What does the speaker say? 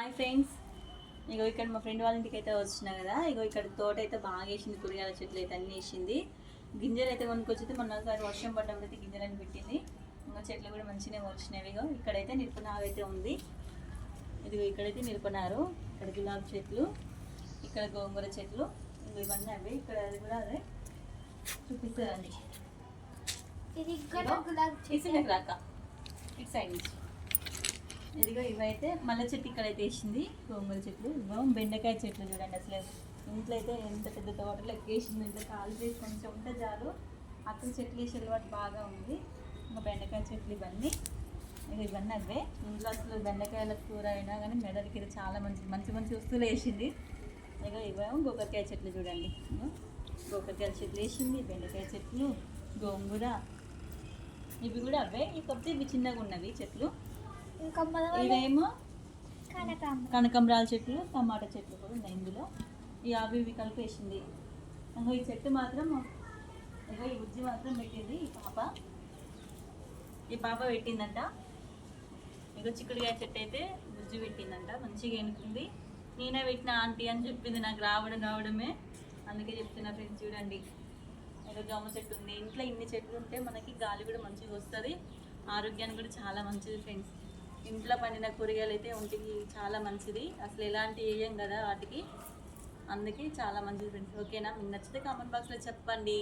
Hi friends ఇగో ఇక్కడ మా friend వాళ్ళ ఇంటికి అయితే వచ్చిన కదా ఇగో ఇక్కడ తోట అయితే బాగా వేసింది కూరగాయల చెట్లు అయితే అన్ని వేసింది. గింజలు అయితే కొనుక్కొచ్చితే మొన్నసారి వర్షం పడ్డప్పుడు అయితే గింజలని పెట్టింది. ఇంకా చెట్లు కూడా మంచిగానే వచ్చినవి ఇగో. ఇక్కడైతే నిరపనారు అయితే ఉంది. ఇదిగో ఇక్కడైతే నిరపనారు ఇక్కడ గులాబీ చెట్లు ఇక్కడ గోంగూర చెట్లు ఇగో ఇవన్నీ అవి. ఇక్కడ అది కూడా అదే చూపిస్తుందండి ఇది ఇక్కడ గులాబీ రాక. ఇటు సైడ్ నుంచి. ఇదిగో ఇవైతే మల్లె చెట్టు ఇక్కడైతే వేసింది. గోంగూర చెట్లు. ఇదిగో బెండకాయ చెట్లు చూడండి అసలు. ఇంట్లో అయితే ఎంత పెద్ద తోటలో వేసింది ఇంట్లో కాలు చేసి కొంచెం ఉంటే చాలు. అక్కడ చెట్లు వేసే అలవాటు బాగా ఉంది. ఇంకా బెండకాయ చెట్లు ఇవన్నీ. ఇక ఇవన్నీ అవే. ఇంట్లో అసలు బెండకాయల కూర అయినా కానీ మెదడుకి చాలా మంచిది. మంచి మంచి వస్తువులు వేసింది. ఇక ఇవేమో గోకరకాయ చెట్లు చూడండి. ఇగో గోకరకాయ చెట్లు వేసింది బెండకాయ చెట్లు గోంగూర. ఇవి కూడా అవే. కాకపోతే ఇవి చిన్నగా ఉన్నవి చెట్లు. ఇవేమో కనకాంబరం. కనకంబరాల చెట్లు టమాటా చెట్లు కూడా ఉన్నాయి ఇందులో. ఈ అవి ఇవి కలిపేసింది. ఇంకా ఈ చెట్టు మాత్రం ఇగో ఈ బుజ్జి మాత్రం పెట్టింది ఈ పాప. ఈ పాప పెట్టిందంట. ఇగో చిక్కుడుకాయ చెట్టు అయితే బుజ్జి పెట్టిందంట. మంచిగా ఎనుకుంది నేనే పెట్టిన ఆంటీ అని చెప్పింది నాకు రావడం రావడమే. అందుకే చెప్తున్నా ఫ్రెండ్స్ చూడండి. ఏదో జామ చెట్టు ఉంది. ఇంట్లో ఇన్ని చెట్లు ఉంటే మనకి గాలి కూడా మంచిగా వస్తుంది. ఆరోగ్యానికి కూడా చాలా మంచిది ఫ్రెండ్స్. ఇంట్లో పండిన కూరగాయలు అయితే ఒంటికి చాలా మంచిది. అసలు ఎలాంటి వేయం కదా వాటికి. అందుకే చాలా మంచిది ఫ్రెండ్స్ ఓకేనా? మీకు నచ్చితే కామెంట్ బాక్స్లో చెప్పండి.